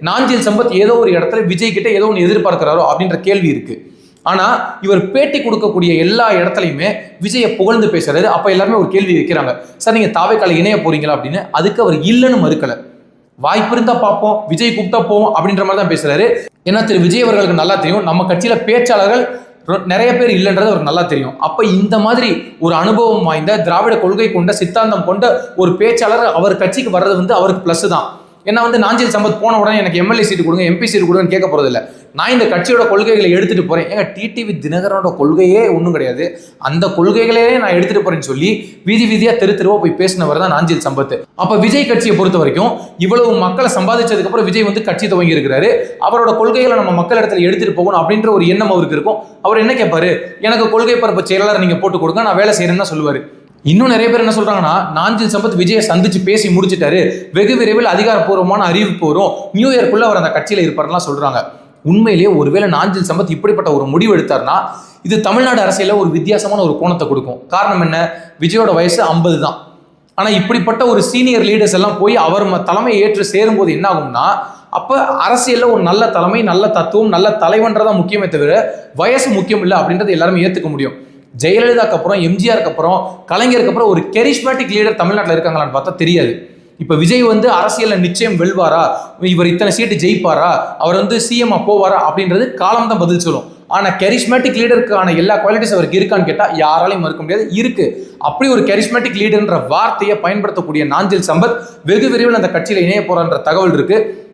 நாஞ்சில் சம்பத் ஏதோ ஒரு இடத்துல விஜய் கிட்ட ஏதோ ஒன்று எதிர்பார்க்கிறாரோ அப்படின்ற கேள்வி இருக்கு. ஆனா இவர் பேட்டி கொடுக்கக்கூடிய எல்லா இடத்துலையுமே விஜயை புகழ்ந்து பேசுறாரு. அப்ப எல்லாருமே ஒரு கேள்வி வைக்கிறாங்க. சார் நீங்க தாவைக்கால இணைய போறீங்களா? அப்படின்னு. அதுக்கு அவர் இல்லைன்னு மறுக்கல. வாய்ப்பு இருந்தா பார்ப்போம். விஜய் கூப்பிட்டா போவோம். அப்படின்ற மாதிரி தான் பேசுறாரு. ஏன்னா திரு. விஜய் அவர்களுக்கு நல்லா தெரியும். நம்ம கட்சியில பேச்சாளர்கள் ரொ- நிறைய பேர் இல்லைன்றது அவருக்கு நல்லா தெரியும். அப்ப இந்த மாதிரி ஒரு அனுபவம் வாய்ந்த திராவிட கொள்கை கொண்ட சித்தாந்தம் கொண்ட ஒரு பேச்சாளர் அவர் கட்சிக்கு வர்றது வந்து அவருக்கு பிளஸ் தான். ஏன்னா வந்து நாஞ்சில் சம்பத் போன உடனே எனக்கு எம்எல்ஏ சீட்டு கொடுங்க எம்பி சீட்டு கொடுங்கன்னு கேட்க போறது நான் இந்த கட்சியோட கொள்கைகளை எடுத்துட்டு போறேன். ஏங்க டிடிவி தினகரனோட கொள்கையே ஒன்றும் கிடையாது. அந்த கொள்கைகளே நான் எடுத்துட்டு போறேன்னு சொல்லி வீதி வீதியா தெரு தெருவா போய் பேசினவர் தான் நாஞ்சில் சம்பத். அப்ப விஜய் கட்சியை பொறுத்த வரைக்கும் இவ்வளவு மக்களை சம்பாதிச்சதுக்கு அப்புறம் விஜய் வந்து கட்சி துவங்கி இருக்கிறாரு. அவரோட கொள்கைகளை நம்ம மக்கள் இடத்துல எடுத்துட்டு போகணும் அப்படின்ற ஒரு எண்ணம் அவருக்கு இருக்கும். அவர் என்ன கேட்பாரு எனக்கு கொள்கை பரப்பு செயலாளர் நீங்க போட்டு கொடுங்க நான் வேலை செய்யறேன்னு தான் சொல்லுவாரு. இன்னும் நிறைய பேர் என்ன சொல்றாங்கன்னா நாஞ்சில் சம்பத் விஜயை சந்திச்சு பேசி முடிச்சிட்டாரு. வெகு விரைவில் அதிகாரப்பூர்வமான அறிவிப்பு வரும். நியூ இயர்க்குள்ள அவர் அந்த கட்சியில இருப்பார்லாம் சொல்றாங்க. உண்மையிலேயே ஒருவேளை நாஞ்சில் சம்பத் இப்படிப்பட்ட ஒரு முடிவு எடுத்தார்னா இது தமிழ்நாடு அரசியல ஒரு வித்தியாசமான ஒரு கோணத்தை கொடுக்கும். காரணம் என்ன? விஜயோட வயசு ஐம்பது தான். ஆனா இப்படிப்பட்ட ஒரு சீனியர் லீடர்ஸ் எல்லாம் போய் அவர் ம- தலைமை ஏற்று சேரும்போது என்ன ஆகும்னா அப்ப அரசியல்ல ஒரு நல்ல தலைமை நல்ல தத்துவம் நல்ல தலைவன்றதான் முக்கியமே தவிர வயசு முக்கியம் இல்லை அப்படின்றத எல்லாருமே ஏத்துக்க முடியும். ஜெயலலிதாக்கு அப்புறம் எம்ஜிஆருக்கு அப்புறம் கலைஞருக்கு அப்புறம் ஒரு கெரிஷ்மேட்டிக் லீடர் தமிழ்நாட்டில் இருக்காங்களான்னு பார்த்தா தெரியாது. இப்போ விஜய் வந்து அரசியலில் நிச்சயம் வெல்வாரா? இவர் இத்தனை சீட்டு ஜெயிப்பாரா? அவர் வந்து சிஎம் போவாரா? அப்படின்றது காலம் தான் பதில் சொல்லும். ஆனால் கெரிஷ்மேட்டிக் லீடருக்கான எல்லா குவாலிட்டிஸ் அவருக்கு இருக்கான்னு கேட்டால் யாராலையும் மறுக்க முடியாது. இருக்கு. அப்படி ஒரு கெரிஷ்மேட்டிக் லீடர்ன்ற வார்த்தையை பயன்படுத்தக்கூடிய நாஞ்சில் சம்பத் வெகு விரைவில் அந்த கட்சியில் இணைய போறான்ற தகவல் இருக்கு.